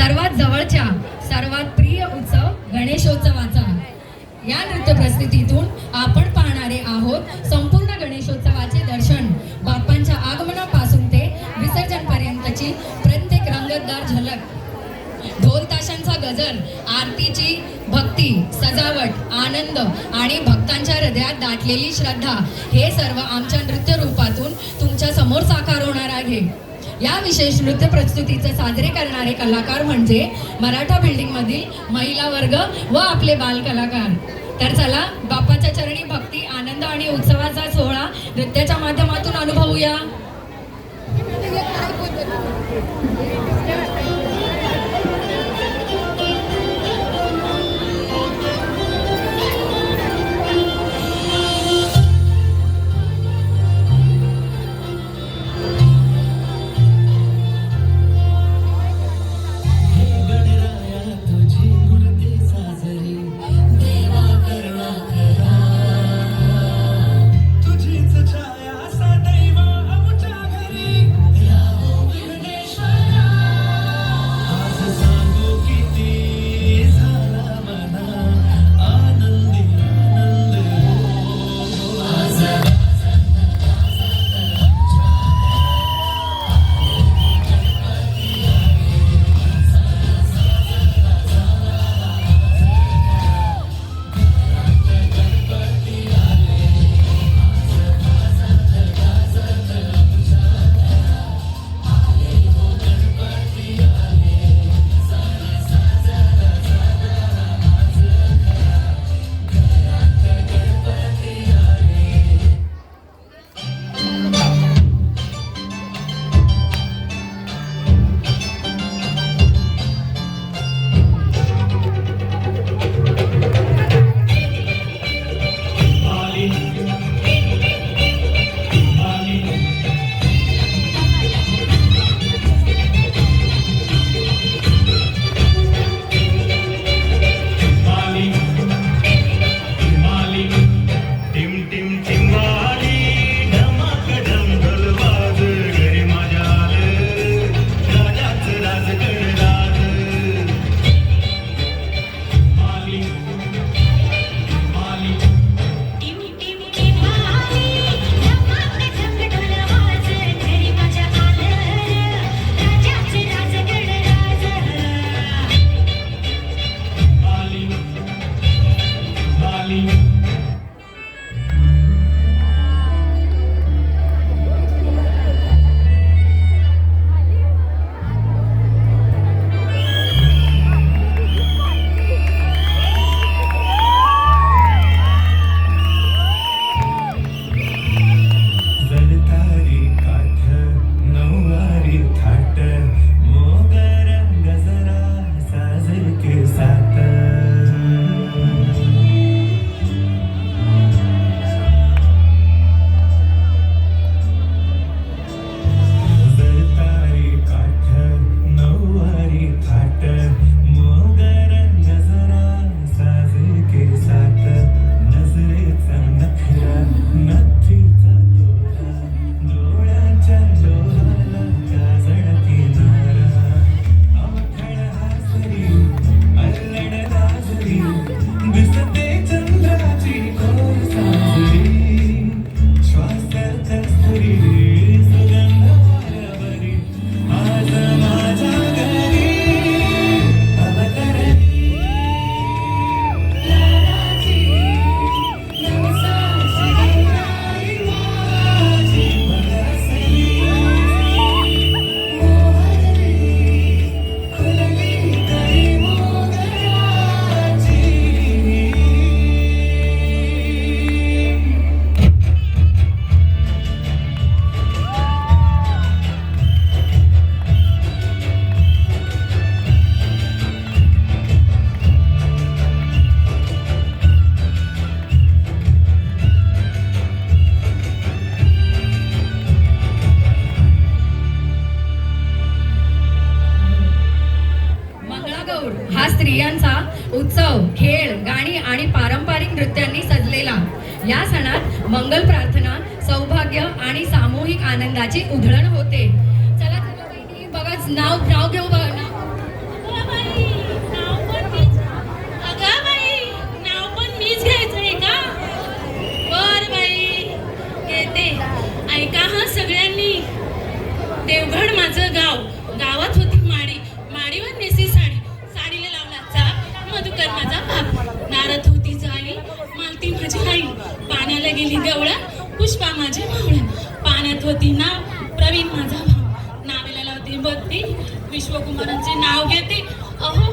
सर्वात जवळच्या सर्वात प्रिय उत्सव गणेशोत्सवाचा. या नृत्य प्रस्तुतीतून आपण पाहणारे आहोत संपूर्ण गणेशोत्सवाचे दर्शन. बाप्पांच्या आगमनापासून ते विसर्जन पर्यंतची प्रत्येक रंगतदार झलक. ढोल ताशांचा गजर आरतीची भक्ती सजावट आनंद आणि भक्तांच्या हृदयात दाटलेली श्रद्धा हे सर्व आमच्या नृत्य रूपातून तुमच्यासमोर साकार होणार आहे. या विशेष नृत्य प्रस्तुतीचे साजरे करणारे कलाकार म्हणजे मराठा बिल्डिंग मधील महिला वर्ग व आपले बाल कलाकार. तर चला बापाच्या चरणी भक्ती आनंद आणि उत्सवाचा सोहळा नृत्याच्या माध्यमातून अनुभवूया. गौर हा स्त्रियांचा उत्सव खेळ गाणी आणि पारंपरिक नृत्यांनी सजलेला. या सणात मंगल प्रार्थना सौभाग्य आणि सामूहिक आनंदाची उधळण होते. चला चला बघा नाव नाव घेऊ बघा नाव. विश्वकुमारांचे नाव घेते. अहो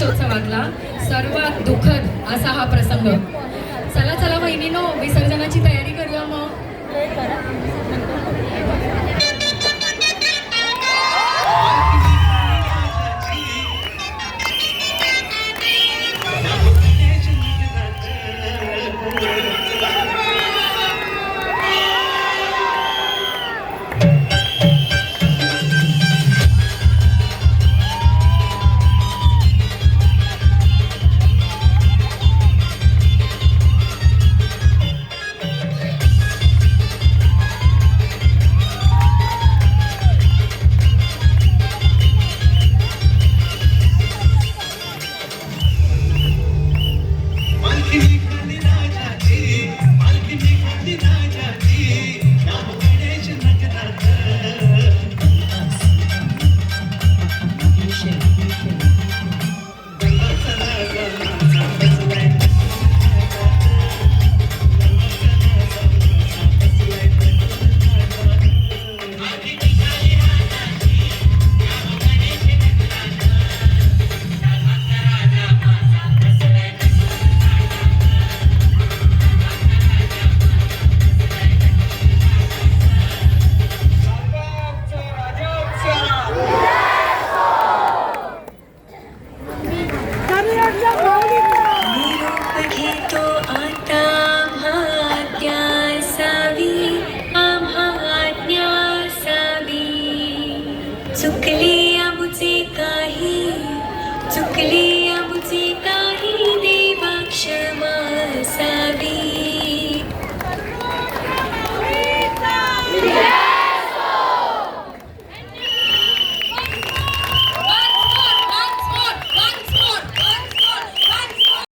गणेशोत्सवातला सर्वात दुःखद असा हा प्रसंग. चला चला बहिणीनो विसर्जनाची तयारी करूया मग. to.